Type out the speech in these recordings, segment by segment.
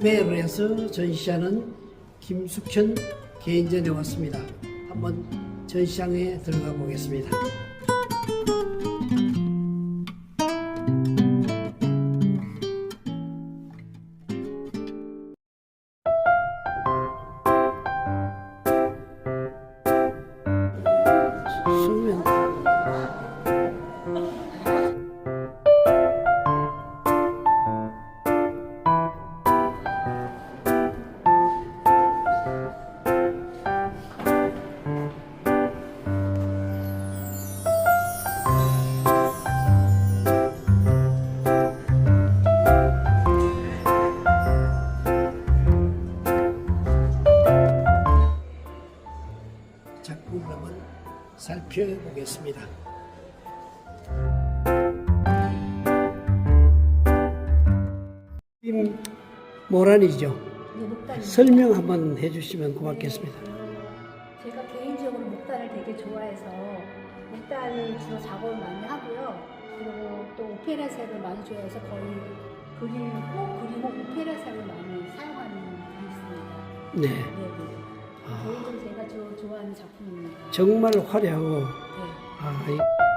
라메르에서 전시하는 김숙현 개인전에 왔습니다. 한번 전시장에 들어가 보겠습니다. 작품을 한번 살펴보겠습니다. 임 모란이죠. 네. 설명 한번 해주시면 고맙겠습니다. 제가 개인적으로 목단을 되게 좋아해서 목단을 주로 작업을 많이 하고요. 그리고 또 오페라색을 많이 좋아해서 거의 그리고 그리고 오페라색을 많이 사용하는 게 있습니다. 네, 네, 네. 아. 좋아하는 작품입니다. 정말 화려하고 네. 아, 이-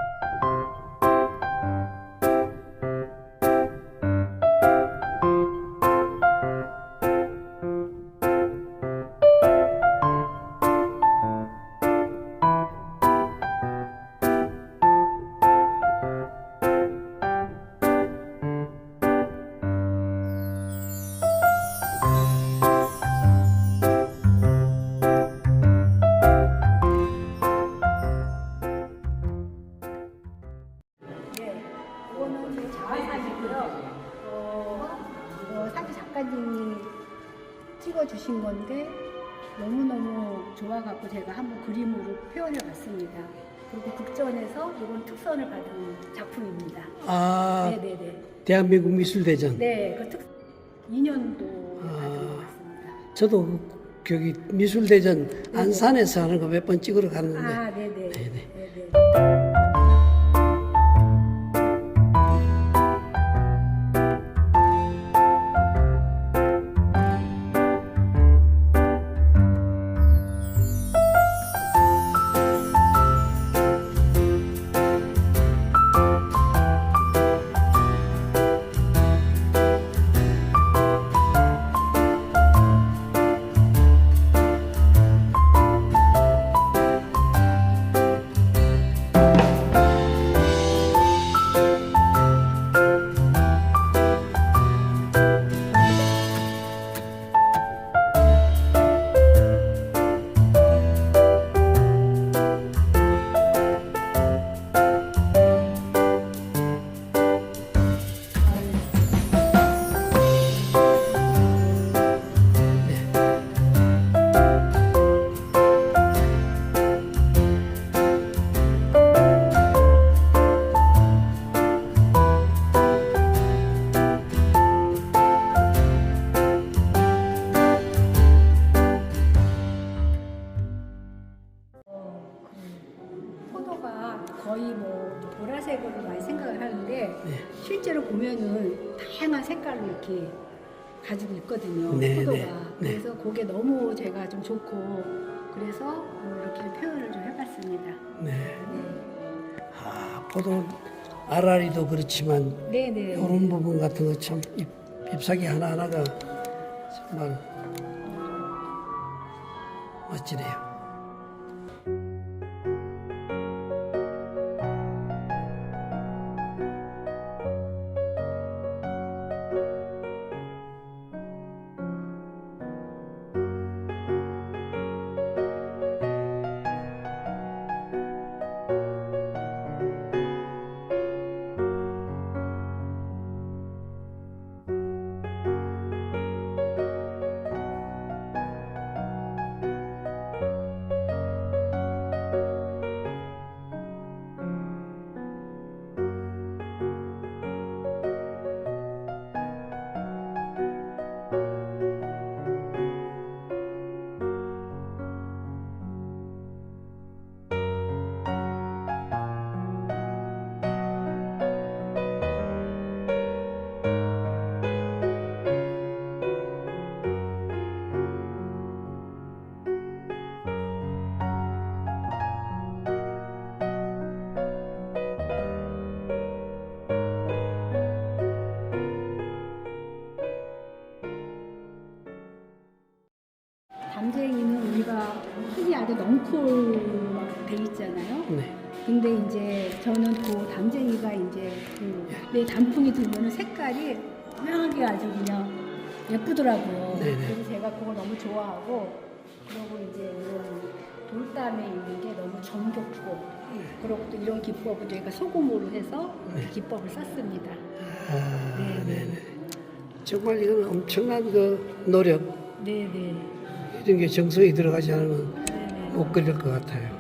너무너무 좋아갖고 제가 한번 그림으로 표현해 봤습니다. 그리고 국전에서 이번 특선을 받은 작품입니다. 아 네네네. 대한민국 미술대전. 네, 그 특, 2년도 아. 받은 것 같습니다. 저도 그- 거기 미술대전 안산에서 하는 거 몇 번 찍으러 갔는데 아, 네네. 네네. 네네. 보면은 다양한 색깔로 이렇게 가지고 있거든요. 네, 포도가. 네, 네. 그래서 그게 너무 제가 좀 좋고 그래서 뭐 이렇게 표현을 좀 해봤습니다. 네. 네, 아 포도 알알이도 그렇지만 네, 네. 이런 부분 같은 거 참 잎사귀 하나 하나가 정말 멋지네요. 앙콜 막돼 있잖아요. 네. 근데 이제 저는 그 담쟁이가 이제 그내 단풍이 들면은 색깔이 묘하게 아주 그냥 예쁘더라고요. 네네. 그래서 제가 그걸 너무 좋아하고 그리고 이제 이런 돌담에 있는 게 너무 정겹고 그리고 또 이런 기법을 저희가 소금으로 해서 네. 기법을 썼습니다. 아, 네. 네네. 정말 이건 엄청난 그 노력 네네. 이런 게 정성이 들어가지 않으면 네네. 못 그릴 것 같아요.